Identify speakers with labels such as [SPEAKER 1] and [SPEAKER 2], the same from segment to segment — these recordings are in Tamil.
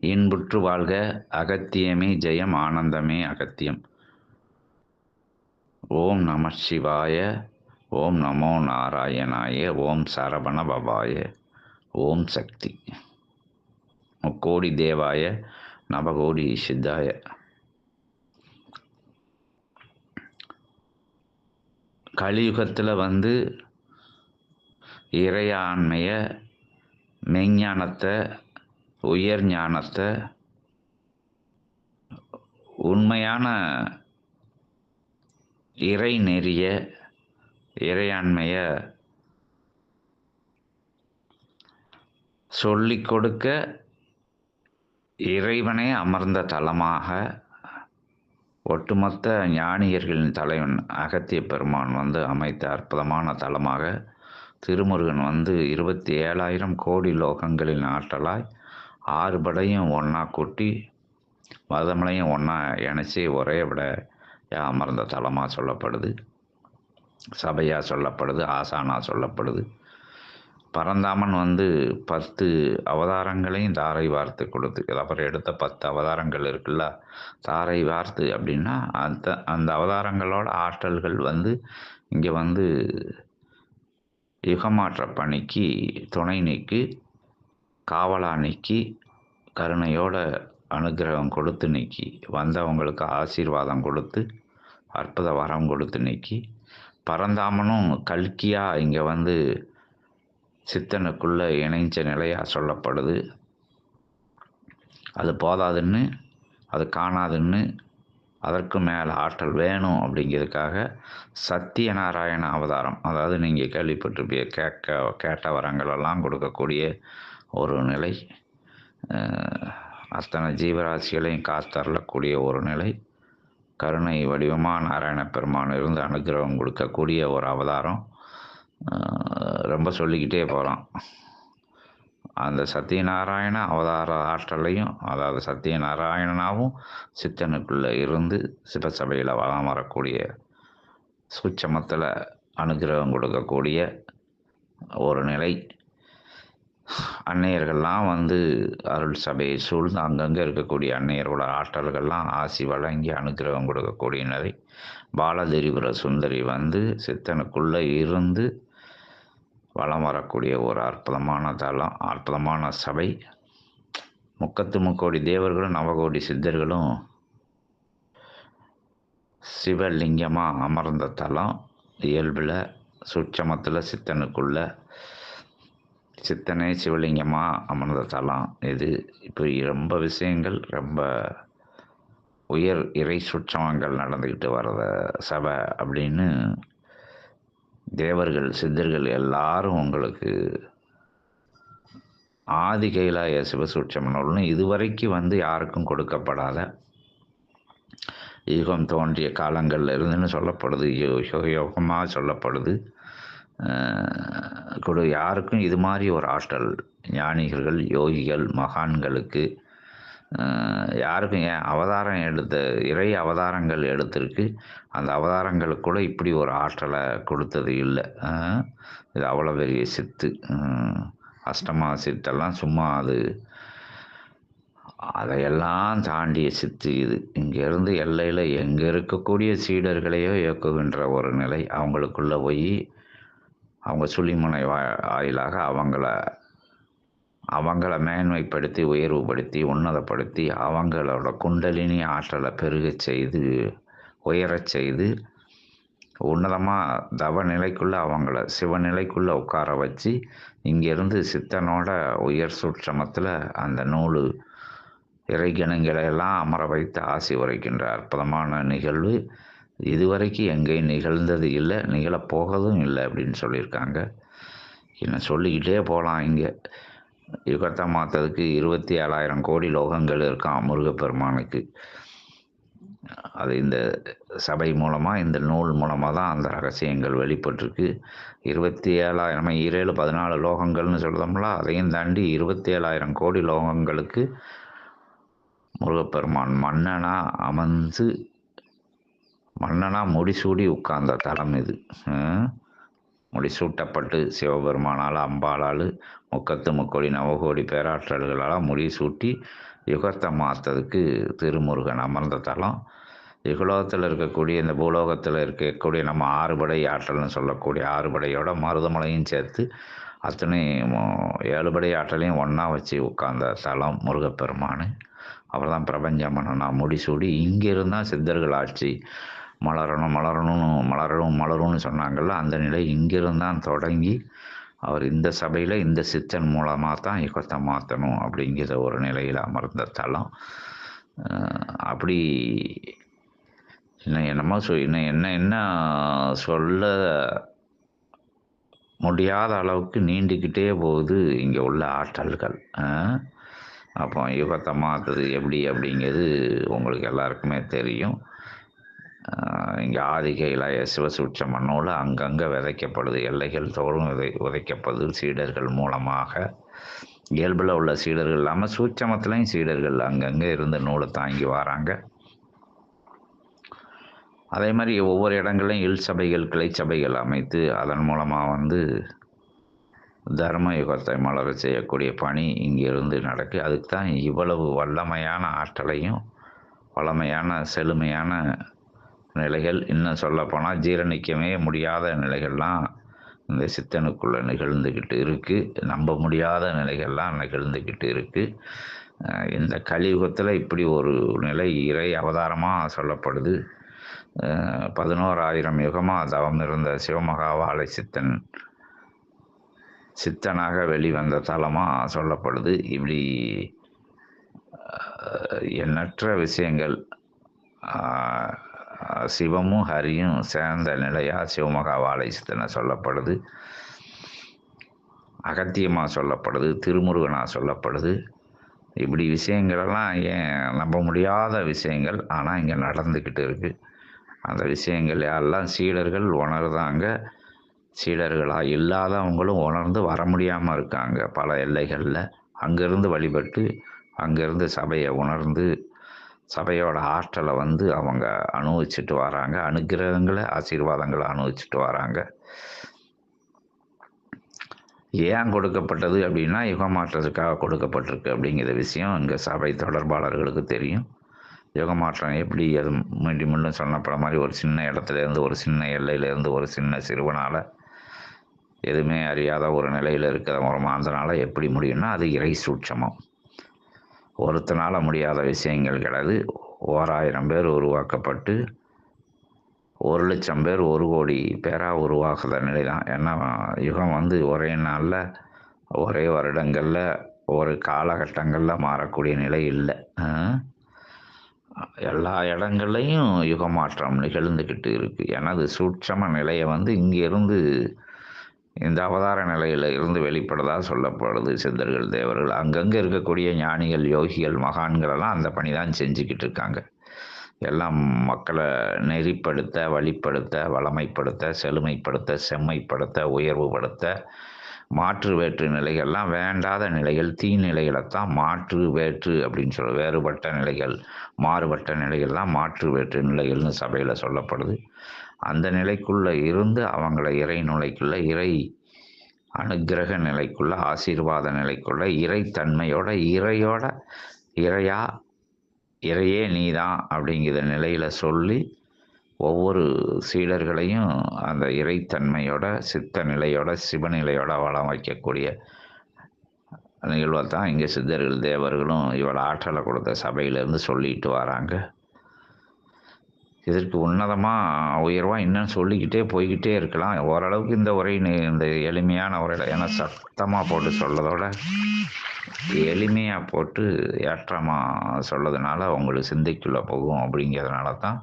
[SPEAKER 1] இன்புற்று வாழ்க அகத்தியமே ஜெயம் ஆனந்தமே அகத்தியம். ஓம் நம சிவாய ஓம் நமோ நாராயணாய ஓம் சரவண பவாய ஓம் சக்தி. முக்கோடி தேவாய நவகோடி சித்தாய. கலியுகத்தில் வந்து இறையாண்மையை மெஞ்ஞானத்தை உயர் ஞானத்தை உண்மையான இறை நெறிய இறையாண்மைய சொல்லிக் கொடுக்க இறைவனே அமர்ந்த தலமாக ஒட்டுமொத்த ஞானியர்களின் தலைவன் அகத்திய பெருமான் வந்து அமைத்த அற்புதமான தலமாக திருமுருகன் வந்து இருபத்தி ஏழாயிரம் கோடி லோகங்களின் ஆற்றலாய் ஆறு படையும் ஒன்றா கூட்டி மதமலையும் ஒன்றா இணைச்சி ஒரே விட அமர்ந்த தலமாக சொல்லப்படுது. சபையாக சொல்லப்படுது ஆசானாக சொல்லப்படுது. பரந்தாமன் வந்து பத்து அவதாரங்களையும் தாரை வார்த்து கொடுத்து அப்புறம் எடுத்த பத்து அவதாரங்கள் இருக்குல்ல தாரை வார்த்து அப்படின்னா அந்த அந்த அவதாரங்களோட ஆற்றல்கள் வந்து இங்கே வந்து யுகமாற்ற பணிக்கு துணை நீக்கி. காவலா நீக்கி கருணையோட அனுகிரகம் கொடுத்து நீக்கி வந்தவங்களுக்கு ஆசீர்வாதம் கொடுத்து அற்புத வரம் கொடுத்து நீக்கி பரந்தாமனும் கல்கியாக இங்கே வந்து சித்தனுக்குள்ளே இணைஞ்ச நிலையாக சொல்லப்படுது. அது போதாதுன்னு அது காணாதுன்னு அதற்கு மேலே ஆற்றல் வேணும் அப்படிங்கிறதுக்காக சத்தியநாராயண அவதாரம். அதாவது நீங்கள் கேள்விப்பட்டிருப்பீங்க கேட்க கேட்ட வரங்களெல்லாம் கொடுக்கக்கூடிய ஒரு நிலை. அத்தனை ஜீவராசிகளையும் காத்தரலக்கூடிய ஒரு நிலை. கருணை வடிவமாக நாராயண பெருமான் இருந்து அனுகிரகம் கொடுக்கக்கூடிய ஒரு அவதாரம். ரொம்ப சொல்லிக்கிட்டே போகலாம் அந்த சத்தியநாராயண அவதார ஆற்றலையும் அதாவது சத்தியநாராயணனாகவும் சித்தனுக்குள்ளே இருந்து சிவசபையில் வளம் வரக்கூடிய சூட்சமத்தில் அனுகிரகம் கொடுக்கக்கூடிய ஒரு நிலை. அன்னையர்கள்லாம் வந்து அருள் சபையை சூழ்ந்து அங்கங்கே இருக்கக்கூடிய அன்னையர்களோட ஆற்றல்கள்லாம் ஆசி வழங்கி அனுகிரகம் கொடுக்கக்கூடியனரை பாலதிரிபுர சுந்தரி வந்து சித்தனுக்குள்ளே இருந்து வளம் வரக்கூடிய ஒரு அற்புதமான தலம் அற்புதமான சபை. முக்கத்து முக்கோடி தேவர்களும் நவகோடி சித்தர்களும் சிவலிங்கமாக அமர்ந்த தலம். இயல்பில் சுட்சமத்தில் சித்தனுக்குள்ள சித்தனை சிவலிங்கமாக அமர்ந்த தலம் இது இப்போ ரொம்ப விஷயங்கள் ரொம்ப உயர் இறை சுற்றமங்கள் நடந்துக்கிட்டு வர்றத சபை அப்படின்னு தேவர்கள் சித்தர்கள் எல்லாரும் உங்களுக்கு ஆதி கைலாய சிவசூட்சம் நூல்னு இதுவரைக்கும் வந்து யாருக்கும் கொடுக்கப்படாத யுகம் தோன்றிய காலங்களில் இருந்துன்னு சொல்லப்படுது. யோ யோகமாக சொல்லப்படுது. கொடு யாருக்கும் இது மாதிரி ஒரு ஆற்றல் ஞானிகள் யோகிகள் மகான்களுக்கு யாருக்கும் ஏன் அவதாரம் எடுத்த இறை அவதாரங்கள் எடுத்திருக்கு அந்த அவதாரங்களுக்கு கூட இப்படி ஒரு ஆற்றலை கொடுத்தது இல்லை. இது அவ்வளோ பெரிய சித்து. அஷ்டமா சித்தெல்லாம் சும்மா அது அதையெல்லாம் தாண்டிய சித்து இது. இங்கேருந்து எல்லையில் எங்கே இருக்கக்கூடிய சீடர்களையோ இயக்குகின்ற ஒரு நிலை. அவங்களுக்குள்ளே போய் அவங்க சுழிமுனை வா வாயிலாக அவங்கள அவங்கள மேன்மைப்படுத்தி உயர்வுபடுத்தி உன்னதப்படுத்தி அவங்களோட குண்டலினி ஆற்றலை பெருகச் செய்து உயரச் செய்து உன்னதமாக தவ நிலைக்குள்ளே அவங்கள சிவநிலைக்குள்ளே உட்கார வச்சு இங்கேருந்து சித்தனோட உயர் சுற்றமத்தில் அந்த நூல் இறைகணங்களை எல்லாம் அமர வைத்து ஆசி உரைக்கின்ற அற்புதமான நிகழ்வு. இதுவரைக்கும் எங்கேயும் நிகழ்ந்தது இல்லை நிகழப்போகிறதும் இல்லை அப்படின்னு சொல்லியிருக்காங்க. என்ன சொல்லிக்கிட்டே போகலாம் இங்கே. யுகத்தை மாற்றதுக்கு இருபத்தி ஏழாயிரம் கோடி லோகங்கள் இருக்கான் முருகப்பெருமானுக்கு. அது இந்த சபை மூலமாக இந்த நூல் மூலமாக தான் அந்த ரகசியங்கள் வெளிப்பட்டிருக்கு. இருபத்தி ஏழாயிரம் ஈரேழு பதினாலு லோகங்கள்னு சொல்கிறோம்ல அதையும் தாண்டி இருபத்தி ஏழாயிரம் கோடி லோகங்களுக்கு முருகப்பெருமான் மன்னனாக அமர்ந்து மன்னனா முடிசூடி உட்கார்ந்த தலம் இது. முடிசூட்டப்பட்டு சிவபெருமானால் அம்பாளால் முக்கத்து முக்கோடி நவகோடி பேராற்றல்களால் முடிசூட்டி யுகத்தை மாற்றதுக்கு திருமுருகன் அமர்ந்த தலம். யுகலோகத்தில் இருக்கக்கூடிய இந்த பூலோகத்தில் இருக்கக்கூடிய நம்ம ஆறுபடை ஆற்றல்னு சொல்லக்கூடிய ஆறுபடையோட மருதமலையும் சேர்த்து அத்தனை ஏழுபடை ஆற்றலையும் ஒன்றா வச்சு உட்கார்ந்த தலம் முருகப்பெருமான். அவர் தான் பிரபஞ்ச மன்னனா முடிசூடி இங்கே இருந்தால் சித்தர்கள் ஆட்சி மலரணும் மலரணும்னு மலரணும் மலரும்னு சொன்னாங்கல்ல அந்த நிலை இங்கிருந்தான் தொடங்கி அவர் இந்த சபையில் இந்த சித்தன் மூலமாக தான் யுகத்தை மாற்றணும் அப்படிங்கிற ஒரு நிலையில் அமர்ந்த தளம் அப்படி இன்னும் என்னமோ சொல் இன்னும் என்ன என்ன சொல்ல முடியாத அளவுக்கு நீண்டுக்கிட்டே போகுது இங்கே உள்ள ஆற்றல்கள். அப்போ யுகத்தை மாற்றுறது எப்படி அப்படிங்கிறது உங்களுக்கு எல்லாருக்குமே தெரியும். இங்கே ஆதிக இளைய சிவசூட்ச மண்ணோடு அங்கங்கே விதைக்கப்படுது. எல்லைகள் தோறும் விதை விதைக்கப்படுது. சீடர்கள் மூலமாக இயல்பில் உள்ள சீடர்கள் இல்லாமல் சூட்சமத்துலேயும் சீடர்கள் அங்கங்கே இருந்து நூலை தாங்கி வராங்க. அதே மாதிரி ஒவ்வொரு இடங்களையும் இல் சபைகள் கிளை சபைகள் அமைத்து அதன் மூலமாக வந்து தர்ம யுகத்தை மலர செய்யக்கூடிய பணி இங்கிருந்து நடக்கு. அதுக்கு தான் இவ்வளவு வல்லமையான ஆற்றலையும் வளமையான செழுமையான நிலைகள் இன்னும் சொல்லப்போனால் ஜீரணிக்கவே முடியாத நிலைகள்லாம் இந்த சித்தனுக்குள்ளே நிகழ்ந்துக்கிட்டு இருக்குது நம்ப முடியாத நிலைகள்லாம் நிகழ்ந்துக்கிட்டு இருக்குது இந்த கலியுகத்தில் இப்படி ஒரு நிலை இறை அவதாரமாக சொல்லப்படுது. பதினோராயிரம் யுகமாக தவம் இருந்த சிவமகாவாலை சித்தன் சித்தனாக வெளிவந்த தலமாக சொல்லப்படுது. இப்படி எண்ணற்ற விஷயங்கள் சிவமும் ஹரியும் சேர்ந்த நிலையாக சிவமகாவாலயசித்தன சொல்லப்படுது. அகத்தியமாக சொல்லப்படுது திருமுருகனாக சொல்லப்படுது. இப்படி விஷயங்களெல்லாம் ஏன் நம்ப முடியாத விஷயங்கள் ஆனால் இங்கே நடந்துக்கிட்டு இருக்குது அந்த விஷயங்கள் எல்லாம் சீடர்கள் உணர்தாங்க சீடர்களாக இல்லாதவங்களும் உணர்ந்து வர முடியாமல் இருக்காங்க பல எல்லைகளில். அங்கேருந்து வழிபட்டு அங்கேருந்து சபையை உணர்ந்து சபையோட ஆற்றலை வந்து அவங்க அனுபவிச்சுட்டு வராங்க. அனுகிரகங்களை ஆசீர்வாதங்களை அனுபவிச்சுட்டு வராங்க. ஏன் கொடுக்கப்பட்டது அப்படின்னா யுகமாற்றத்துக்காக கொடுக்கப்பட்டிருக்கு அப்படிங்கிற விஷயம் இங்கே சபை தொடர்பாளர்களுக்கு தெரியும். யுகமாற்றம் எப்படி அது மீண்டும் மீண்டும் சொன்னப்பட மாதிரி ஒரு சின்ன இடத்துல இருந்து ஒரு சின்ன எல்லையிலேருந்து ஒரு சின்ன சிறுவனால் எதுவுமே அறியாத ஒரு நிலையில் இருக்கிற ஒரு மாந்தனால் எப்படி முடியும்னா அது இறை சூட்சமம். ஒருத்தனால் முடியாத விஷயங்கள் கிடையாது. ஓராயிரம் பேர் உருவாக்கப்பட்டு ஒரு லட்சம் பேர் ஒரு கோடி பேராக உருவாகுத நிலை தான் ஏன்னா யுகம் வந்து ஒரே நாளில் ஒரே வருடங்களில் ஒரு காலகட்டங்களில் மாறக்கூடிய நிலை இல்லை. எல்லா இடங்கள்லையும் யுகமாற்றம் நிகழ்ந்துக்கிட்டு இருக்குது எனது சூட்சம நிலையை வந்து இங்கேருந்து இந்த அவதார நிலையில் இருந்து வெளிப்படுறதா சொல்லப்படுது சித்தர்கள் தேவர்கள். அங்கங்கே இருக்கக்கூடிய ஞானிகள் யோகிகள் மகான்களெல்லாம் அந்த பணி தான் செஞ்சுக்கிட்டு இருக்காங்க எல்லாம் மக்களை நெறிப்படுத்த வழிப்படுத்த வளமைப்படுத்த செழுமைப்படுத்த செம்மைப்படுத்த உயர்வுபடுத்த மாற்று வேற்று நிலைகள்லாம் வேண்டாத நிலைகள் தீ நிலைகளைத்தான் மாற்று வேற்று அப்படின்னு சொல்ல வேறுபட்ட நிலைகள் மாறுபட்ட நிலைகள்லாம் மாற்று வேற்று நிலைகள்னு சபையில் சொல்லப்படுது. அந்த நிலைக்குள்ளே இருந்து அவங்கள இறை நிலைக்குள்ள இறை அனுக்கிரக நிலைக்குள்ள ஆசீர்வாத நிலைக்குள்ள இறைத்தன்மையோட இறையோட இறையா இறையே நீதான் அப்படிங்கிற நிலையில் சொல்லி ஒவ்வொரு சீடர்களையும் அந்த இறைத்தன்மையோட சித்த நிலையோட சிவநிலையோட வளம் வைக்கக்கூடிய நிகழ்வை தான் இங்கே சித்தர்கள் தேவர்களும் இவ்வளோ ஆற்றலை கொடுத்த சபையிலேருந்து சொல்லிட்டு வராங்க. இதற்கு உன்னதமாக உயர்வாக இன்னும் சொல்லிக்கிட்டே போய்கிட்டே இருக்கலாம். ஓரளவுக்கு இந்த உரை இந்த எளிமையான உரையில் ஏன்னா சத்தமாக போட்டு சொல்லதோட எளிமையாக போட்டு ஏற்றமாக சொல்லதுனால உங்களுக்கு சிந்தைக்குள்ளே போகும் அப்படிங்கிறதுனால தான்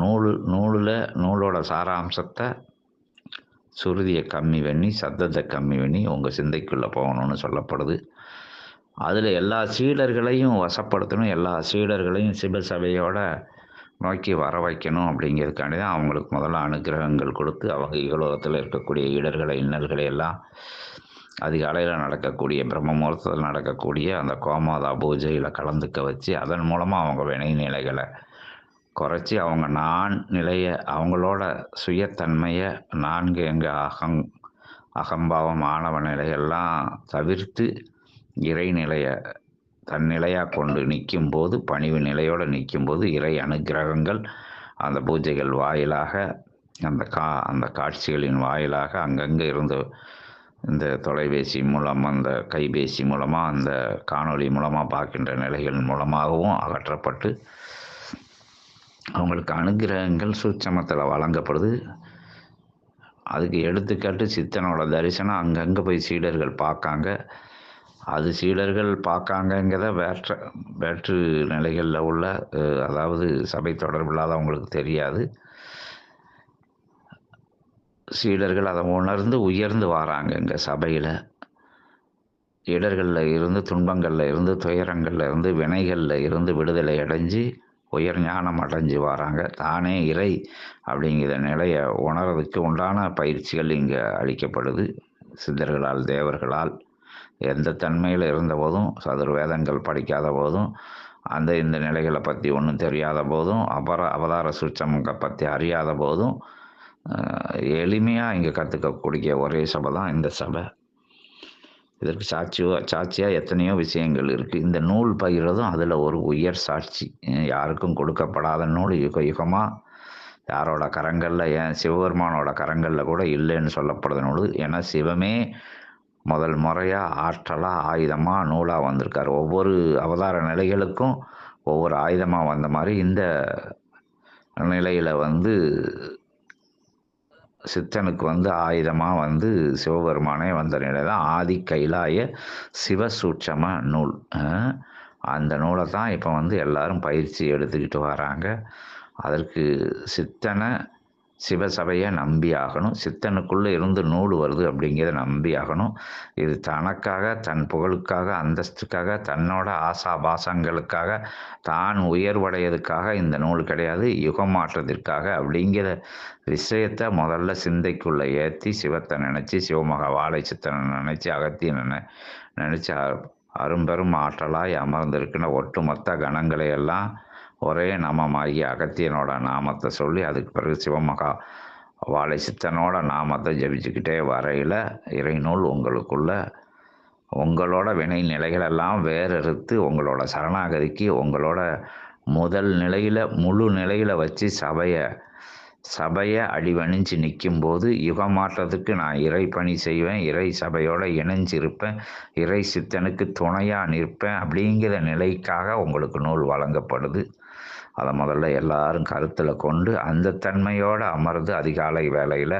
[SPEAKER 1] நூல் நூலில் நூலோட சாராம்சத்தை சுருதியை கம்மி பண்ணி சத்தத்தை கம்மி பண்ணி உங்கள் சிந்தைக்குள்ளே போகணும்னு சொல்லப்படுது. அதில் எல்லா சீடர்களையும் வசப்படுத்தணும் எல்லா சீடர்களையும் சிவசபையோட நோக்கி வர வைக்கணும் அப்படிங்கிறதுக்காண்டி தான் அவங்களுக்கு முதல்ல அனுக்கிரகங்கள் கொடுத்து அவங்க யுகலோகத்தில் இருக்கக்கூடிய இடர்களை இன்னல்களை எல்லாம் அதிகாலையில் நடக்கக்கூடிய பிரம்ம முகூர்த்தத்தில் நடக்கக்கூடிய அந்த கோமாதா பூஜையில் கலந்துக்க வச்சு அதன் மூலமாக அவங்க வினை நிலைகளை குறைச்சி அவங்க நான் நிலையை அவங்களோட சுயத்தன்மையை நான்கு எங்கள் அகங் அகம்பாவம் ஆணவ நிலையெல்லாம் தவிர்த்து இறைநிலையை தன்னிலையாக கொண்டு நிற்கும் போது பணிவு நிலையோடு நிற்கும் போது இறை அனுக்கிரகங்கள் அந்த பூஜைகள் வாயிலாக அந்த கா அந்த காட்சிகளின் வாயிலாக அங்கங்கே இருந்து இந்த தொலைபேசி மூலம் அந்த கைபேசி மூலமாக அந்த காணொளி மூலமாக பார்க்கின்ற நிலைகள் மூலமாகவும் அகற்றப்பட்டு அவங்களுக்கு அனுகிரகங்கள் சூட்சமத்தில் வழங்கப்படுது. அதுக்கு எடுத்துக்காட்டு சித்தனோட தரிசனம் அங்கங்கே போய் சீடர்கள் பார்க்காங்க. அது சீடர்கள் பார்க்காங்கங்கிறத வேற்ற வேற்று நிலைகளில் உள்ள அதாவது சபை தொடர்பு இல்லாதவங்களுக்கு தெரியாது. சீடர்கள் அதை உணர்ந்து உயர்ந்து வராங்க இங்கே சபையில். இடர்களில் இருந்து துன்பங்களில் இருந்து துயரங்களில் இருந்து வினைகளில் இருந்து விடுதலை அடைஞ்சு உயர் ஞானம் அடைஞ்சு வராங்க. தானே இறை அப்படிங்கிற நிலையை உணர்றதுக்கு உண்டான பயிற்சிகள் இங்கே அளிக்கப்படுது. சித்தர்களால் தேவர்களால். எந்த தன்மையில் இருந்த போதும் சதுர் வேதங்கள் படிக்காத போதும் அந்த இந்த நிலைகளை பற்றி ஒன்றும் தெரியாத போதும் அபர அவதார சூட்சமங்களை பற்றி அறியாத போதும் எளிமையாக இங்கே கற்றுக்கக்கூடிய ஒரே சபை தான் இந்த சபை. இதற்கு சாட்சியோ சாட்சியாக எத்தனையோ விஷயங்கள் இருக்குது இந்த நூல் பகிர்றதும் அதில் ஒரு உயர் சாட்சி. யாருக்கும் கொடுக்கப்படாத நூல். யுக யுகமாக யாரோட கரங்களில் ஏன் சிவபெருமானோட கரங்களில் கூட இல்லைன்னு சொல்லப்படுற நூல். ஏன்னா சிவமே முதல் முறையாக ஆற்றலாக ஆயுதமாக நூலாக வந்திருக்கார். ஒவ்வொரு அவதார நிலைகளுக்கும் ஒவ்வொரு ஆயுதமாக வந்த மாதிரி இந்த நிலையில் வந்து சித்தனுக்கு வந்து ஆயுதமாக வந்து சிவபெருமானே வந்த நிலை தான் ஆதி கைலாய சிவசூட்சம நூல். அந்த நூலை தான் இப்போ வந்து எல்லாரும் பயிற்சி எடுத்துக்கிட்டு வராங்க. அதற்கு சித்தனை சிவசபையை நம்பி ஆகணும். சித்தனுக்குள்ளே இருந்து நூல் வருது அப்படிங்கிறத நம்பி ஆகணும். இது தனக்காக தன் புகழுக்காக அந்தஸ்துக்காக தன்னோட ஆசா பாசங்களுக்காக தான் உயர்வடையதுக்காக இந்த நூல் கிடையாது. யுகம் மாற்றத்திற்காக அப்படிங்கிற விஷயத்தை முதல்ல சிந்தைக்குள்ளே ஏற்றி சிவத்தை நினச்சி சிவமகா வாழை சித்தனை நினச்சி அகத்திய நினை நினச்சி அரும்பெரும் ஆற்றலாய் அமர்ந்திருக்கின்ற ஒட்டுமொத்த கணங்களை எல்லாம் ஒரே நாமமாகிய அகத்தியனோட நாமத்தை சொல்லி அதுக்கு பிறகு சிவமகா வாழை சித்தனோட நாமத்தை ஜபிச்சுக்கிட்டே வரையில் இறைநூல் உங்களுக்குள்ள உங்களோட வினை நிலைகளெல்லாம் வேறறுத்து உங்களோட சரணாகதிக்கு உங்களோட முதல் நிலையில் முழு நிலையில் வச்சு சபையை சபையை அடிவணிஞ்சு நிற்கும்போது யுகமாற்றத்துக்கு நான் இறை பணி செய்வேன் இறை சபையோடு இணைஞ்சிருப்பேன் இறை சித்தனுக்கு துணையாக நிற்பேன் அப்படிங்கிற நிலைக்காக உங்களுக்கு நூல் வழங்கப்படுது. அதை முதல்ல எல்லாரும் கருத்தில் கொண்டு அந்த தன்மையோடு அமர்ந்து அதிகாலை வேலையில்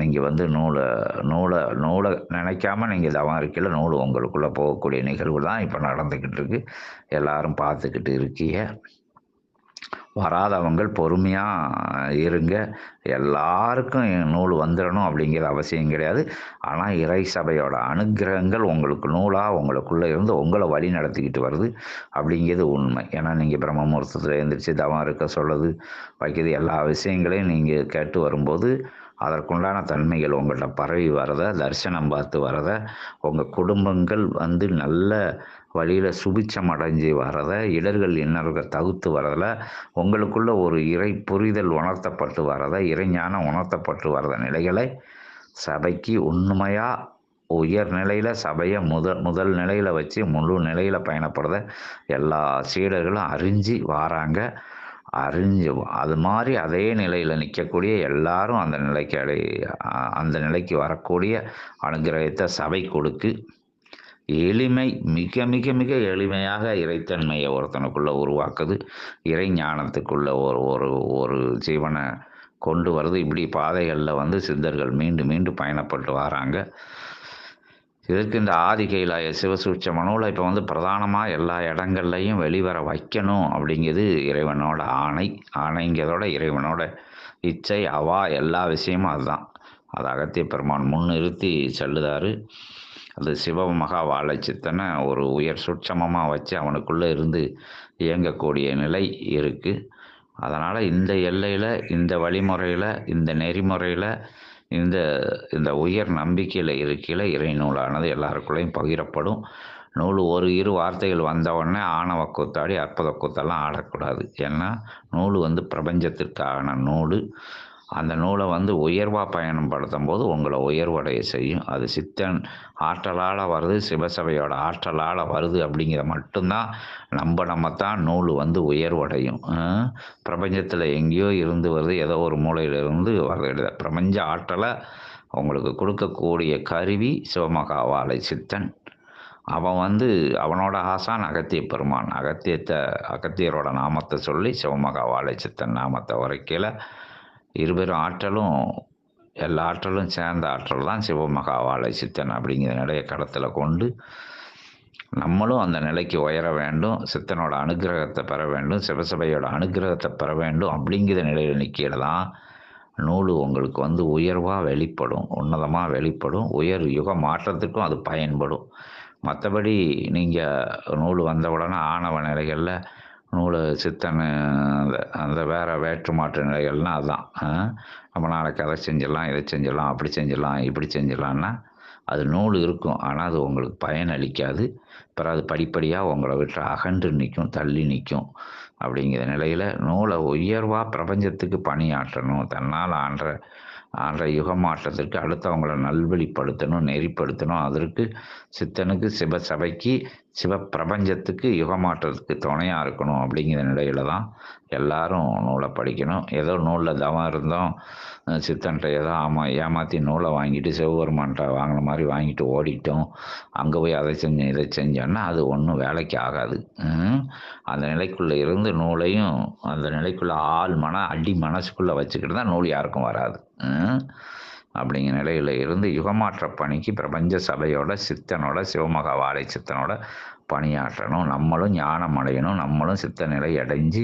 [SPEAKER 1] நீங்கள் வந்து நூலை நூலை நூலை நினைக்காம நீங்கள் தவம் இருக்கையில் நூல் உங்களுக்குள்ளே போகக்கூடிய நிகழ்வு தான் இப்போ நடந்துக்கிட்டு இருக்கு. எல்லாரும் பார்த்துக்கிட்டு இருக்கீங்க. வராதவங்கள் பொறுமையாக இருங்க. எல்லாருக்கும் என் நூல் வந்துடணும் அப்படிங்கிற அவசியம் கிடையாது. ஆனால் இறை சபையோட அனுகிரகங்கள் உங்களுக்கு நூலாக உங்களுக்குள்ளே இருந்து உங்களை வழி நடத்திக்கிட்டு வருது அப்படிங்கிறது உண்மை. ஏன்னா நீங்கள் பிரம்ம முகூர்த்தத்தில் எழுந்திரிச்சு தவம் இருக்க சொல்லுது வைக்கிறது எல்லா விஷயங்களையும் நீங்கள் கேட்டு வரும்போது அதற்குண்டான தன்மைகள் உங்கள்கிட்ட பரவி வரத தரிசனம் பார்த்து வரத உங்கள் குடும்பங்கள் வந்து நல்ல வழியில் சுபிச்சம் அடைஞ்சு வர்றத இடர்கள் இன்னர்கள் தகுத்து வரதில் உங்களுக்குள்ள ஒரு இறை புரிதல் உணர்த்தப்பட்டு வரத இறைஞானம் உணர்த்தப்பட்டு வரத நிலைகளை சபைக்கு உண்மையாக உயர் நிலையில் சபையை முதல் முதல் நிலையில் வச்சு முழு நிலையில் பயணப்படுறத எல்லா சீடர்களும் அறிஞ்சு வாராங்க. அறிஞ்சு அது மாதிரி அதே நிலையில் நிற்கக்கூடிய எல்லாரும் அந்த நிலைக்கு அடை அந்த நிலைக்கு வரக்கூடிய அனுகிரகத்தை சபை கொடுக்கு. எளிமை மிக மிக மிக எளிமையாக இறைத்தன்மையை ஒருத்தனுக்குள்ளே உருவாக்குது. இறை ஞானத்துக்குள்ள ஒரு ஒரு ஒரு ஜீவனை கொண்டு வருது. இப்படி பாதைகளில் வந்து சித்தர்கள் மீண்டும் மீண்டும் பயணப்பட்டு வராங்க. இதற்கு இந்த ஆதி சிவசூட்ச மனுவில் இப்போ வந்து பிரதானமாக எல்லா இடங்கள்லையும் வெளிவர வைக்கணும் அப்படிங்கிறது இறைவனோட ஆணை. ஆணைங்கிறதோட இறைவனோட இச்சை அவா எல்லா விஷயமும் அதுதான். அதை அகத்திய பெருமான் முன்னிறுத்தி செல்லுதாரு. அது சிவ மகா வாழைச்சித்தனை ஒரு உயர் சுட்சமமாக வச்சு அவனுக்குள்ளே இருந்து இயங்கக்கூடிய நிலை இருக்குது அதனால் இந்த எல்லையில் இந்த வழிமுறையில் இந்த நெறிமுறையில் இந்த இந்த உயர் நம்பிக்கையில் இருக்கையில் இறை நூலானது எல்லாருக்குள்ளேயும் பகிரப்படும். நூல் ஒரு இரு வார்த்தைகள் வந்தவுடனே ஆணவ கூத்தாடி அற்புத கூத்தெல்லாம் ஆடக்கூடாது. ஏன்னா நூல் வந்து பிரபஞ்சத்திற்கான நூல். அந்த நூலை வந்து உயர்வாக பயணப்படுத்தும் போது உங்களை உயர்வடைய செய்யும். அது சித்தன் ஆற்றலால் வருது சிவசபையோட ஆற்றலால் வருது அப்படிங்கிற மட்டும்தான் நம்ம நம்ம தான் நூல் வந்து உயர்வடையும். பிரபஞ்சத்தில் எங்கேயோ இருந்து வருது ஏதோ ஒரு மூலையிலிருந்து வருது. பிரபஞ்ச ஆற்றலை உங்களுக்கு கொடுக்கக்கூடிய கருவி சிவமகாவாலை சித்தன். அவன் வந்து அவனோட ஆசான் அகத்திய பெருமான். அகத்தியத்தை அகத்தியரோட நாமத்தை சொல்லி சிவமகா வாழை சித்தன் நாமத்தை உரைக்கல. இருபெரும் ஆற்றலும் எல்லா ஆற்றலும் சேர்ந்த ஆற்றல் தான் சிவமகாவாலை சித்தன் அப்படிங்கிற நிலையை கடத்தில் கொண்டு நம்மளும் அந்த நிலைக்கு உயர வேண்டும் சித்தனோட அனுகிரகத்தை பெற வேண்டும் சிவசபையோட அனுகிரகத்தை பெற வேண்டும் அப்படிங்கிற நிலையில் நிற்கையில் தான் நூல் உங்களுக்கு வந்து உயர்வாக வெளிப்படும் உன்னதமாக வெளிப்படும் உயர் யுக மாற்றத்துக்கும் அது பயன்படும். மற்றபடி நீங்கள் நூல் வந்தவுடனே ஆணவ நிலைகளில் நூலை சித்தன் அந்த அந்த வேறு வேற்று மாற்று நிலைகள்னால் அதுதான் நம்ம நாளைக்கு அதை செஞ்சிடலாம் இதை செஞ்சிடலாம் அப்படி செஞ்சிடலாம் இப்படி செஞ்சிடலான்னா அது நூல் இருக்கும். ஆனால் அது உங்களுக்கு பயன் அளிக்காது. பிறகு அது படிப்படியாக உங்களை விட்டு அகன்று நிற்கும் தள்ளி நிற்கும். அப்படிங்கிற நிலையில் நூலை உயர்வாக பிரபஞ்சத்துக்கு பணியாற்றணும். தன்னால் ஆன்ற ஆன்ற யுக மாற்றத்திற்கு அடுத்தவங்களை நல்வழிப்படுத்தணும் நெறிப்படுத்தணும். அதற்கு சித்தனுக்கு சிவசபைக்கு சிவ பிரபஞ்சத்துக்கு யுக மாற்றத்துக்கு துணையாக இருக்கணும் அப்படிங்கிற நிலையில தான் எல்லாரும் நூலை படிக்கணும். ஏதோ நூலில் தவம் இருந்தோம் சித்தன்ட்ட ஏதோ ஆமாம் ஏமாற்றி நூலை வாங்கிட்டு சிவபெருமான்கிட்ட வாங்கின மாதிரி வாங்கிட்டு ஓடிட்டோம். அங்கே போய் அதை செஞ்சேன் இதை செஞ்சோன்னா அது ஒன்றும் வேலைக்கு ஆகாது. அந்த நிலைக்குள்ளே இருந்து நூலையும் அந்த நிலைக்குள்ளே ஆள் மன அடி மனசுக்குள்ளே வச்சுக்கிட்டு தான் நூல் யாருக்கும் வராது. அப்படிங்கிற நிலையில் இருந்து யுகமாற்ற பணிக்கு பிரபஞ்ச சபையோட சித்தனோட சிவமகா வாழை சித்தனோட பணியாற்றணும். நம்மளும் ஞானம் அடையணும். நம்மளும் சித்த நிலை அடைஞ்சு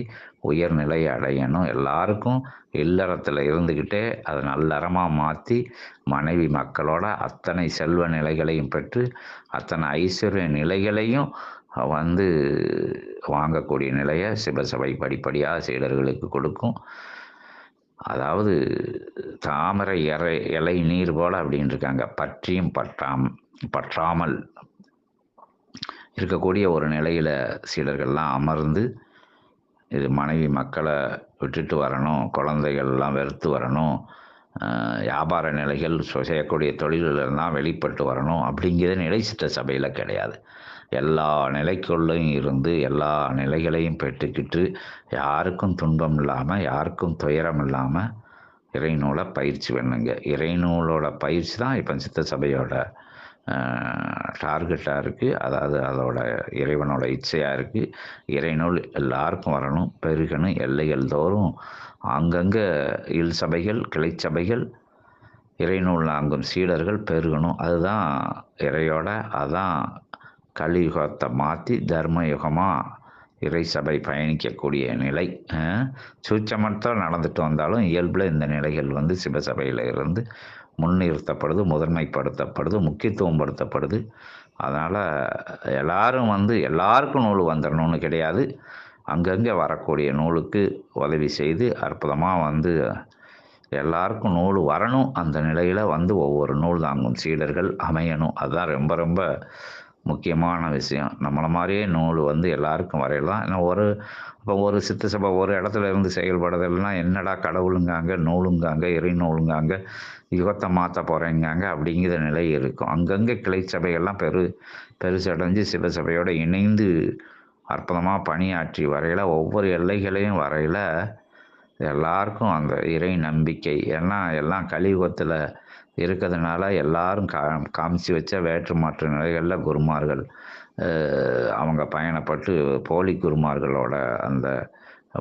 [SPEAKER 1] உயர்நிலை அடையணும். எல்லாருக்கும் இல்லறத்தில் இருந்துக்கிட்டே அதை நல்லறமாக மாற்றி மனைவி மக்களோட அத்தனை செல்வ நிலைகளையும் பெற்று அத்தனை ஐஸ்வர்ய நிலைகளையும் வந்து வாங்கக்கூடிய நிலையை சிவசபை படிப்படியாக சீடர்களுக்கு கொடுக்கும். அதாவது தாமரை இறை இலை நீர் போல் அப்படின்னு இருக்காங்க பற்றியும் பற்றாம் பற்றாமல் இருக்கக்கூடிய ஒரு நிலையில் சீடர்கள்லாம் அமர்ந்து இது மனைவி மக்களை விட்டுட்டு வரணும் குழந்தைகள்லாம் வெறுத்து வரணும் வியாபார நிலைகள் செய்யக்கூடிய தொழில்களெல்லாம் வெளிப்பட்டு வரணும் அப்படிங்கிறது நிலை சித்த சபையில் கிடையாது. எல்லா நிலைக்குள்ளையும் இருந்து எல்லா நிலைகளையும் பெற்றுக்கிட்டு யாருக்கும் துன்பம் இல்லாமல் யாருக்கும் துயரம் இல்லாமல் இறைநூலை பயிற்சி பண்ணுங்க. இறைநூலோட பயிற்சி தான் இப்போ சித்த சபையோட டார்கெட்டாக இருக்குது அதாவது அதோட இறைவனோட இச்சையாக இருக்குது இறைநூல் எல்லாருக்கும் வரணும். பெருகணும் எல்லைகள் தோறும் அங்கங்கே இல் சபைகள் கிளை சபைகள் இறைநூல் அங்கும் சீடர்கள் பெருகணும். அதுதான் இறையோட அதான் கலியுகத்தை மாற்றி தர்ம யுகமாக இறை சபை பயணிக்கக்கூடிய நிலை. சூச்சமற்ற நடந்துட்டு வந்தாலும் இயல்பில் இந்த நிலைகள் வந்து சிவசபையில் இருந்து முன்னிறுத்தப்படுது முதன்மைப்படுத்தப்படுது முக்கியத்துவம் படுத்தப்படுது அதனால் எல்லாரும் வந்து எல்லாருக்கும் நூல் வந்துடணும்னு கிடையாது. அங்கங்கே வரக்கூடிய நூலுக்கு உதவி செய்து அற்புதமாக வந்து எல்லாருக்கும் நூல் வரணும். அந்த நிலையில் வந்து ஒவ்வொரு நூல் தாங்கும் சீடர்கள் அமையணும். அதுதான் ரொம்ப ரொம்ப முக்கியமான விஷயம். நம்மளை மாதிரியே நூல் வந்து எல்லாருக்கும் வரையலாம். ஏன்னா ஒரு இப்போ ஒரு சித்த சபை ஒரு இடத்துல இருந்து செயல்படுறதுனா என்னடா கடவுளுங்காங்க நூலுங்காங்க இறை நூலுங்காங்க யுகத்தை மாற்ற போகிறேங்காங்க அப்படிங்கிற நிலை இருக்கும். அங்கங்கே கிளை சபைகள்லாம் பெரு பெருசடைஞ்சு சிவசபையோடு இணைந்து அற்புதமாக பணியாற்றி வரையில். ஒவ்வொரு எல்லைகளையும் வரையில். எல்லாருக்கும் அந்த இறை நம்பிக்கை. ஏன்னா எல்லாம் கலியுகத்தில் இருக்கிறதுனால எல்லாரும் கா காமிச்சு வச்ச வேற்று மாற்று நிலைகளில் குருமார்கள் அவங்க பயணப்பட்டு போலி குருமார்களோட அந்த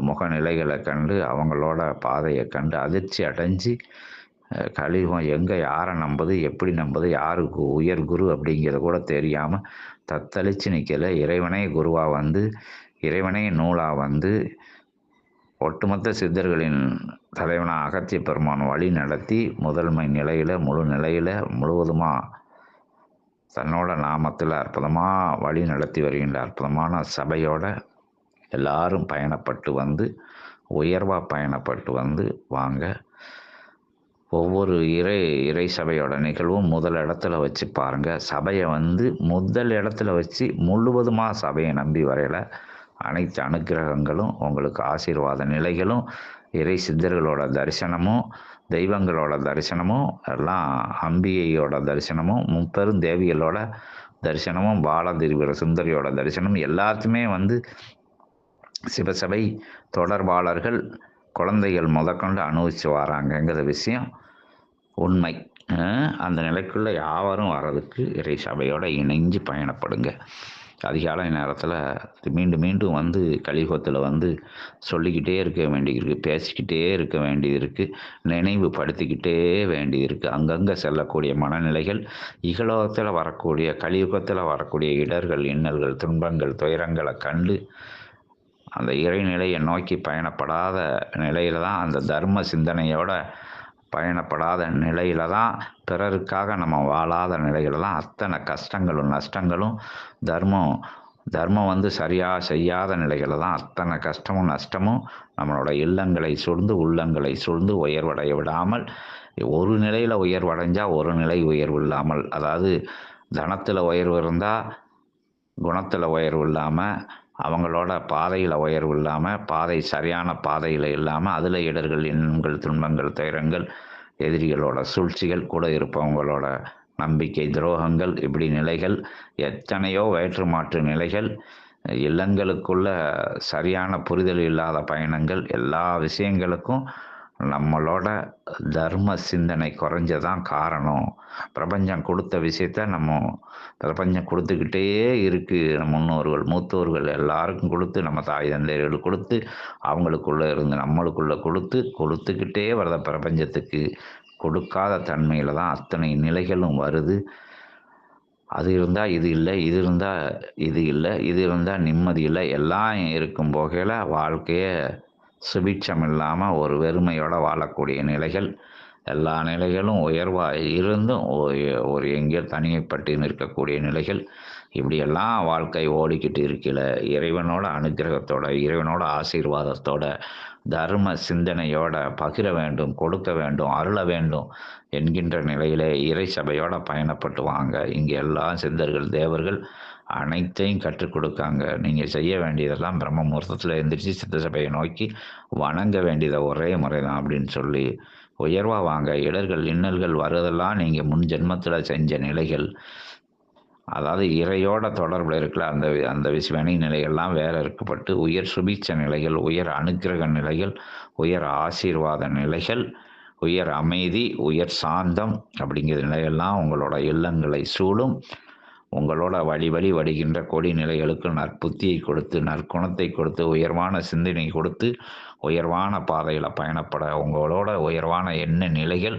[SPEAKER 1] முகநிலைகளை கண்டு அவங்களோட பாதையை கண்டு அதிர்ச்சி அடைஞ்சு கலியுகம் எங்கே யாரை நம்புது எப்படி நம்புது யாருக்கு உயர் குரு அப்படிங்கிறத கூட தெரியாமல் தத்தளித்து நிற்கல இறைவனே குருவாக வந்து இறைவனே நூலாக வந்து ஒட்டுமொத்த சித்தர்களின் தலைவனாக அகத்திய பெருமான் வழி நடத்தி முதன்மை நிலையில் முழு நிலையில் முழுவதுமாக தன்னோட நாமத்தில் அற்புதமாக வழி நடத்தி வருகின்ற அற்புதமான சபையோட எல்லாரும் பயணப்பட்டு வந்து உயர்வாக பயணப்பட்டு வந்து வாங்க. ஒவ்வொரு இறை இறை சபையோட நிகழ்வும் முதல் இடத்துல வச்சு பாருங்கள் சபையை வந்து முதல் இடத்துல வச்சு முழுவதுமாக சபையை நம்பி வரையில. அனைத்து அனுக்கிரகங்களும் உங்களுக்கு ஆசீர்வாத நிலைகளும் இறை சித்தர்களோட தரிசனமும் தெய்வங்களோட தரிசனமும் எல்லாம் அம்பிகையோட தரிசனமும் முப்பெரும் தேவிகளோட தரிசனமும் பாலதிரிவர சுந்தரியோட தரிசனம் எல்லாத்துமே வந்து சிவசபை தொடர்பாளர்கள் குழந்தைகள் முதற்கொண்டு அனுபவித்து வராங்கங்கிற விஷயம் உண்மை. அந்த நிலைக்குள்ளே யாவரும் வர்றதுக்கு இறை சபையோடு இணைஞ்சு பயணப்படுங்க. அதிகாலை நேரத்தில் மீண்டும் மீண்டும் வந்து கலியுகத்தில் வந்து சொல்லிக்கிட்டே இருக்க வேண்டியிருக்கு பேசிக்கிட்டே இருக்க வேண்டியது இருக்குது நினைவுபடுத்திக்கிட்டே இருக்குது அங்கங்கே செல்லக்கூடிய மனநிலைகள் இகலோகத்தில் வரக்கூடிய கலியுகத்தில் வரக்கூடிய இடர்கள் இன்னல்கள் துன்பங்கள் துயரங்களை கண்டு அந்த இறைநிலையை நோக்கி பயணப்படாத நிலையில் தான் அந்த தர்ம சிந்தனையோட பயணப்படாத நிலையில தான் பிறருக்காக நம்ம வாழாத நிலையில தான் அத்தனை கஷ்டங்களும் நஷ்டங்களும் தர்மம் தர்மம் வந்து சரியாக செய்யாத நிலையில தான் அத்தனை கஷ்டமும் நஷ்டமும் நம்மளோட இல்லங்களை சூழ்ந்து உள்ளங்களை சூழ்ந்து உயர்வடைய விடாமல் ஒரு நிலையில் உயர்வடைஞ்சால் ஒரு நிலை உயர்வு இல்லாமல் அதாவது தனத்தில் உயர்வு இருந்தால் குணத்தில் உயர்வு இல்லாமல் அவங்களோட பாதையில் உயர்வு இல்லாமல் பாதை சரியான பாதையில் இல்லாமல் அதில் இடர்கள் இன்னங்கள் துன்பங்கள் துயரங்கள் எதிரிகளோட சூழ்ச்சிகள் கூட இருப்பவங்களோட நம்பிக்கை துரோகங்கள் இப்படி நிலைகள் எத்தனையோ வேற்று மாற்று நிலைகள் இல்லங்களுக்குள்ள சரியான புரிதல் இல்லாத பயணங்கள் எல்லா விஷயங்களுக்கும் நம்மளோட தர்ம சிந்தனை குறைஞ்சதான் காரணம். பிரபஞ்சம் கொடுத்த விஷயத்த நம்ம பிரபஞ்சம் கொடுத்துக்கிட்டே இருக்குது நம்ம முன்னோர்கள் மூத்தோர்கள் எல்லாருக்கும் கொடுத்து நம்ம தாய் தந்தையர்கள் கொடுத்து அவங்களுக்குள்ளே இருந்து நம்மளுக்குள்ளே கொடுத்து கொடுத்துக்கிட்டே வரத பிரபஞ்சத்துக்கு. கொடுக்காத தன்மையில் தான் அத்தனை நிலைகளும் வருது. அது இருந்தால் இது இல்லை இது இருந்தால் இது இல்லை இது இருந்தால் நிம்மதி இல்லை. எல்லாம் இருக்கும் போகையில் வாழ்க்கையை சுபிட்சம் இல்லாமல் ஒரு வெறுமையோட வாழக்கூடிய நிலைகள். எல்லா நிலைகளும் உயர்வாக இருந்தும் ஒ- ஒரு எங்கேயோ தனிமைப்பட்டு நிற்கக்கூடிய நிலைகள். இப்படியெல்லாம் வாழ்க்கை ஓடிக்கிட்டு இருக்கல இறைவனோட அனுகிரகத்தோட இறைவனோட ஆசீர்வாதத்தோட தர்ம சிந்தனையோட பகிர வேண்டும் கொடுக்க வேண்டும் அருள வேண்டும் என்கின்ற நிலையிலே இறை சபையோட பயணப்பட்டு வாங்க. இங்கே எல்லாம் சித்தர்கள் தேவர்கள் அனைத்தையும் கற்றுக் கொடுக்காங்க. நீங்கள் செய்ய வேண்டியதெல்லாம் பிரம்ம முகூர்த்தத்தில் எந்திரிச்சு சித்த சபையை நோக்கி வணங்க வேண்டியதை ஒரே முறை தான் அப்படின்னு சொல்லி உயர்வாக வாங்க. இடர்கள் இன்னல்கள் வருதெல்லாம் நீங்கள் முன் ஜென்மத்தில் செஞ்ச நிலைகள். அதாவது இறையோட தொடர்பில் இருக்கிற அந்த அந்த விஸ்வனி நிலைகள்லாம் வேற இருக்கப்பட்டு உயர் சுபீட்ச நிலைகள் உயர் அனுக்கிரக நிலைகள் உயர் ஆசீர்வாத நிலைகள் உயர் அமைதி உயர் சாந்தம் அப்படிங்கிற நிலையெல்லாம் உங்களோட இல்லங்களை சூழும் உங்களோட வழி வழி வடிகின்ற கொடி நிலைகளுக்கு நற்புத்தியை கொடுத்து நற்குணத்தை கொடுத்து உயர்வான சிந்தனை கொடுத்து உயர்வான பாதையில் பயணப்பட உங்களோட உயர்வான எண்ண நிலைகள்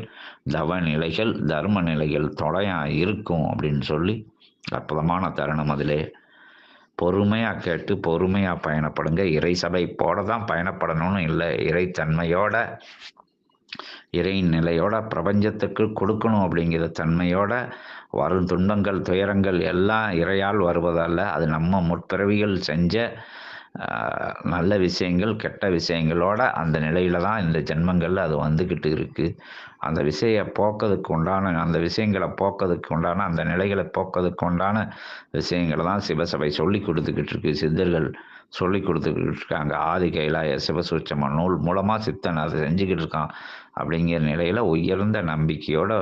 [SPEAKER 1] தவ நிலைகள் தர்ம நிலைகள் தொடையாக இருக்கும் அப்படின்னு சொல்லி அற்புதமான தருணம் அதிலே. பொறுமையாக கேட்டு பொறுமையாக பயணப்படுங்க. இறை சபை போட தான் பயணப்படணும்னு இல்லை. இறைத்தன்மையோட இறை நிலையோட பிரபஞ்சத்துக்கு கொடுக்கணும் அப்படிங்கிற தன்மையோட வரும் துன்பங்கள் துயரங்கள் எல்லாம் இறையால் வருவதல்ல அது நம்ம முற்பிறவிகள் செஞ்ச நல்ல விஷயங்கள் கெட்ட விஷயங்களோட அந்த நிலையில தான் இந்த ஜென்மங்களில் அது வந்துக்கிட்டு இருக்குது அந்த விஷய போக்கிறதுக்கு உண்டான அந்த விஷயங்களை போக்கிறதுக்கு உண்டான அந்த நிலைகளை போக்கிறதுக்கு உண்டான விஷயங்களை தான் சிவசபை சொல்லி கொடுத்துக்கிட்டு இருக்கு. சித்தர்கள் சொல்லி கொடுத்துக்கிட்டு இருக்காங்க. ஆதி கைலாய சிவசூட்சம நூல் மூலமாக சித்தன் அதை செஞ்சுக்கிட்டு இருக்கான் அப்படிங்கிற நிலையில் உயர்ந்த நம்பிக்கையோட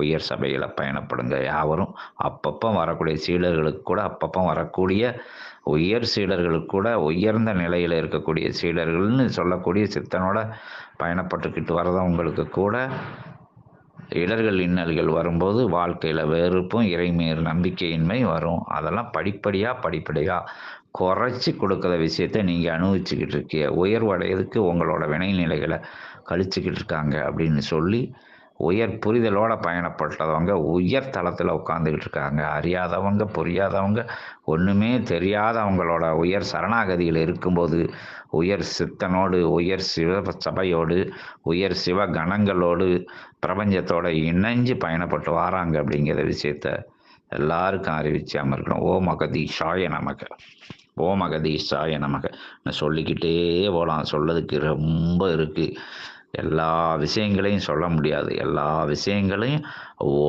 [SPEAKER 1] உயர் சபையில் பயணப்படுங்க. யாவரும் அப்பப்போ வரக்கூடிய சீடர்களுக்கு கூட அப்பப்போ வரக்கூடிய உயர் சீடர்களுக்கு கூட உயர்ந்த நிலையில் இருக்கக்கூடிய சீடர்கள்னு சொல்லக்கூடிய சித்தனோட பயணப்பட்டுக்கிட்டு வரதவங்களுக்கு கூட இடர்கள் இன்னல்கள் வரும்போது வாழ்க்கையில் வெறுப்பும் இறைமீர் நம்பிக்கையின்மை வரும். அதெல்லாம் படிப்படியாக படிப்படியாக குறைச்சி கொடுக்குற விஷயத்த நீங்கள் அனுபவிச்சுக்கிட்டு இருக்கீங்க. உயர்வடையதுக்கு உங்களோட வினைநிலைகளை கழிச்சுக்கிட்டு இருக்காங்க அப்படின்னு சொல்லி உயர் புரிதலோட பயணப்பட்டவங்க உயர் தளத்தில் உட்காந்துக்கிட்டு இருக்காங்க. அறியாதவங்க புரியாதவங்க ஒன்றுமே தெரியாதவங்களோட உயர் சரணாகதியில் இருக்கும்போது உயர் சித்தனோடு உயர் சிவ சபையோடு உயர் சிவ கணங்களோடு பிரபஞ்சத்தோடு இணைஞ்சு பயணப்பட்டு வராங்க அப்படிங்கிற விஷயத்த எல்லாருக்கும் அறிவிச்சாமல் இருக்கணும். ஓ மகதீஷாய நமக்கு ஓ மகதீஷாய நமக்கு நான் சொல்லிக்கிட்டே போகலாம் சொல்லதுக்கு ரொம்ப இருக்குது எல்லா விஷயங்களையும் சொல்ல முடியாது. எல்லா விஷயங்களையும்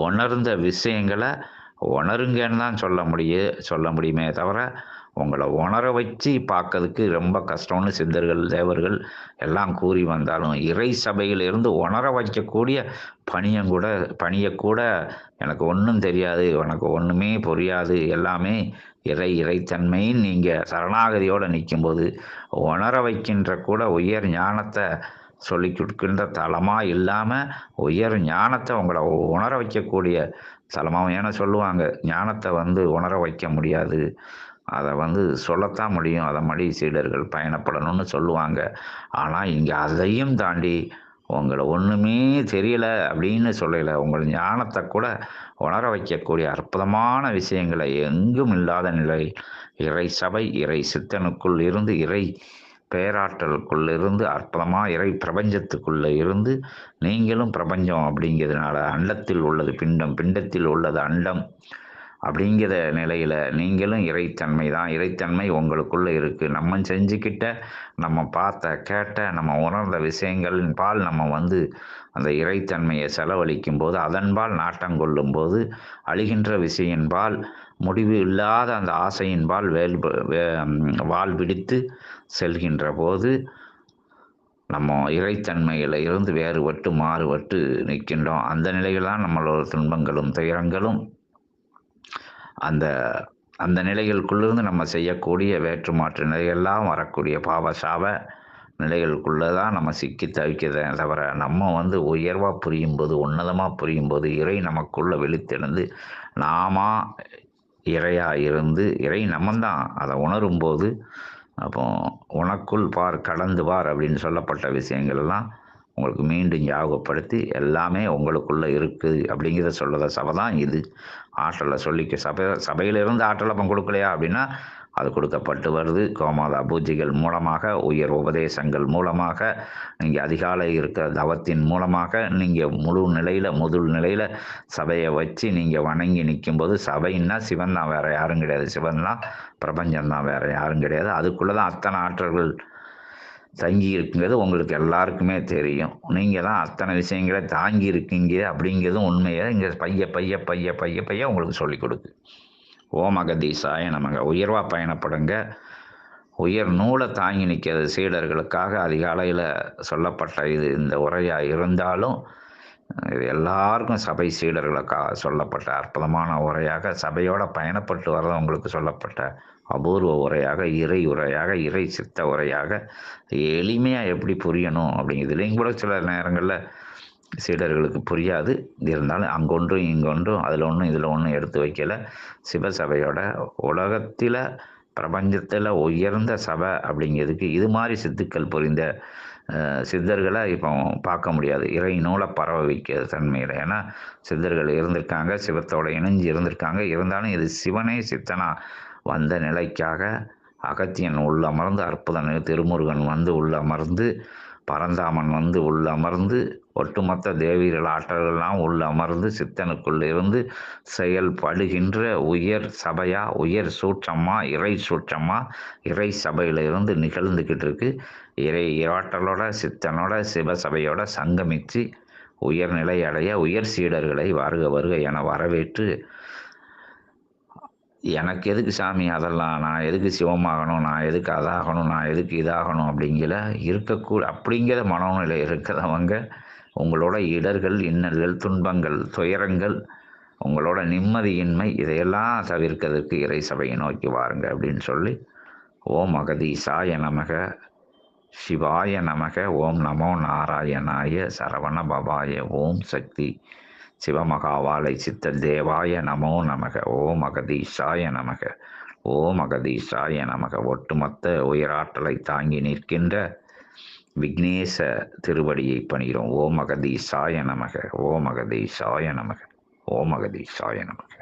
[SPEAKER 1] உணர்ந்த விஷயங்களை உணருங்கன்னு தான் சொல்ல முடியும் சொல்ல முடியுமே தவிர உங்களை உணர வச்சு பார்க்கறதுக்கு ரொம்ப கஷ்டம்னு சித்தர்கள் தேவர்கள் எல்லாம் கூறி வந்தாலும் இறை சபையிலிருந்து உணர வைக்கக்கூடிய பணியங்கூட கூட பணியை கூட எனக்கு ஒன்றும் தெரியாது எனக்கு ஒன்றுமே புரியாது. எல்லாமே இறை இறைத்தன்மைன்னு நீங்கள் சரணாகதியோடு நிற்கும்போது உணர வைக்கின்ற கூட உயர் ஞானத்தை சொல்லி கொடுக்கின்ற தலமாக இல்லாமல் உயர் ஞானத்தை உங்களை உணர வைக்கக்கூடிய தலமாகவும் ஏன்னா சொல்லுவாங்க ஞானத்தை வந்து உணர வைக்க முடியாது. அதை வந்து சொல்லத்தான் முடியும். அதை மடி சீடர்கள் பயணப்படணும்னு சொல்லுவாங்க. ஆனால் இங்கே அதையும் தாண்டி உங்களை ஒன்றுமே தெரியல அப்படின்னு சொல்லலை. உங்கள் ஞானத்தை கூட உணர வைக்கக்கூடிய அற்புதமான விஷயங்களை எங்கும் இல்லாத நிலை இறை சபை இறை சித்தனுக்குள் இருந்து இறை பேராற்றலுக்குள்ள இருந்து அற்புதமாக இறை பிரபஞ்சத்துக்குள்ளே இருந்து நீங்களும் பிரபஞ்சம் அப்படிங்கிறதுனால அண்டத்தில் உள்ளது பிண்டம் பிண்டத்தில் உள்ளது அண்டம் அப்படிங்கிற நிலையில் நீங்களும் இறைத்தன்மை தான். இறைத்தன்மை உங்களுக்குள்ளே இருக்குது நம்ம செஞ்சுக்கிட்ட நம்ம பார்த்த கேட்ட நம்ம உணர்ந்த விஷயங்களின் பால் நம்ம வந்து அந்த இறைத்தன்மையை செலவழிக்கும் போது அதன்பால் நாட்டம் கொள்ளும் போது அழிகின்ற விஷயின்பால் முடிவு இல்லாத அந்த ஆசையின்பால் வேல் வால் பிடித்து செல்கின்ற போது நம்ம இறைத்தன்மையில் இருந்து வேறுபட்டு மாறுபட்டு நிற்கின்றோம். அந்த நிலையில்தான் நம்மளோட துன்பங்களும் துயரங்களும் அந்த அந்த நிலைகளுக்குள்ளிருந்து நம்ம செய்யக்கூடிய வேற்று மாற்று நிலையெல்லாம் வரக்கூடிய பாவ சாப நிலைகளுக்குள்ளே தான் நம்ம சிக்கி தவிக்கிறதே தவிர நம்ம வந்து உயர்வாக புரியும் போது உன்னதமாக புரியும் போது இறை நமக்குள்ளே வெளித்தெழுந்து நாம இறையாக இருந்து இறை நம்ம தான் அதை உணரும்போது அப்போ உனக்குள் பார் கடந்து பார் அப்படின்னு சொல்லப்பட்ட விஷயங்கள் எல்லாம் உங்களுக்கு மீண்டும் ஞாபகப்படுத்தி எல்லாமே உங்களுக்குள்ளே இருக்குது அப்படிங்கிறத சொல்லத சபை தான் இது. ஆற்றலை சொல்லிக்க சபை சபையிலிருந்து ஆற்றல் அப்போ கொடுக்கலையா அப்படின்னா அது கொடுக்கப்பட்டு வருது. கோமாதா பூஜைகள் மூலமாக உயர் உபதேசங்கள் மூலமாக நீங்கள் அதிகாலை இருக்கிற தவத்தின் மூலமாக நீங்கள் முழு நிலையில் முதல் நிலையில் சபையை வச்சு நீங்கள் வணங்கி நிற்கும்போது சபைன்னா சிவன் தான் வேறு யாரும் கிடையாது. சிவன்லாம் பிரபஞ்சம் தான் வேறு யாரும் கிடையாது. அதுக்குள்ளே தான் அத்தனை ஆற்றல்கள் தங்கி இருக்குங்கிறது உங்களுக்கு எல்லாருக்குமே தெரியும். நீங்கள் தான் அத்தனை விஷயங்களை தாங்கி இருக்கீங்க அப்படிங்கிறதும் உண்மையை இங்கே பைய பைய பைய பைய பைய உங்களுக்கு சொல்லிக் கொடுக்கு. ஓமகதீசாய அகதீசாய நமங்க உயர்வாக பயணப்படுங்க. உயர் நூலை தாங்கி நிற்கிறது சீடர்களுக்காக அதிகாலையில் சொல்லப்பட்ட இது இந்த உரையாக இருந்தாலும் இது எல்லாருக்கும் சபை சீடர்களுக்காக சொல்லப்பட்ட அற்புதமான உரையாக சபையோட பயணப்பட்டு வர்றவங்களுக்கு சொல்லப்பட்ட அபூர்வ உரையாக இறை உரையாக இறை சித்த உரையாக எளிமையாக எப்படி புரியணும் அப்படிங்கிறதுலையும் கூட சில நேரங்களில் சீடர்களுக்கு புரியாது. இருந்தாலும் அங்கொன்றும் இங்கொன்றும் அதில் ஒன்றும் இதில் ஒன்றும் எடுத்து வைக்கல. சிவசபையோட உலகத்தில் பிரபஞ்சத்தில் உயர்ந்த சபை அப்படிங்கிறதுக்கு இது மாதிரி சித்துக்கள் புரிந்த சித்தர்களை இப்போ பார்க்க முடியாது. இறை நூலை பரவ வைக்கிறது தன்மையில். ஏன்னா சித்தர்கள் இருந்திருக்காங்க சிவத்தோட இணைஞ்சு இருந்திருக்காங்க. இருந்தாலும் இது சிவனே சித்தனா வந்த நிலைக்காக அகத்தியன் உள்ள அமர்ந்து அற்புதன் திருமுருகன் வந்து உள்ள அமர்ந்து பரந்தாமன் வந்து உள்ள அமர்ந்து ஒட்டுமொத்த தேவியர்கள் ஆற்றல்கள்லாம் உள்ள அமர்ந்து சித்தனுக்குள் இருந்து செயல்படுகின்ற உயர் சபையா உயர் சூட்சமா இறை சூட்சமா இறை சபையில் இருந்து நிகழ்ந்துக்கிட்டு இருக்கு. இறை இராற்றலோட சித்தனோட சிவசபையோட சங்கமித்து உயர்நிலை அடைய உயர் சீடர்களை வருக வருக என வரவேற்று எனக்கு எதுக்கு சாமி அதெல்லாம்? நான் எதுக்கு சிவமாகணும்? நான் எதுக்கு அதாகணும்? நான் எதுக்கு இதாகணும்? அப்படிங்கிற இருக்கக்கூட அப்படிங்கிற மனநிலை இருக்கிறவங்க உங்களோட இடர்கள் இன்னல்கள் துன்பங்கள் துயரங்கள் உங்களோட நிம்மதியின்மை இதையெல்லாம் தவிர்க்கிறதுக்கு இறை சபையை நோக்கி வாருங்க அப்படின்னு சொல்லி ஓம் அகதீசாய நமக சிவாய நமக ஓம் நமோ நாராயணாய சரவண பவாய ஓம் சக்தி சிவமகாவாலை சித்தல் தேவாய நமோ நமக ஓம் அகதீஷாய நமக ஓம் அகதீஷாய நமக ஒட்டுமொத்த உயிராற்றலை தாங்கி நிற்கின்ற விக்னேச திருவடியை பணிகிறோம். ஓம் சாய நமக. ஓம் சாய நமக. ஓம் சாய நமக.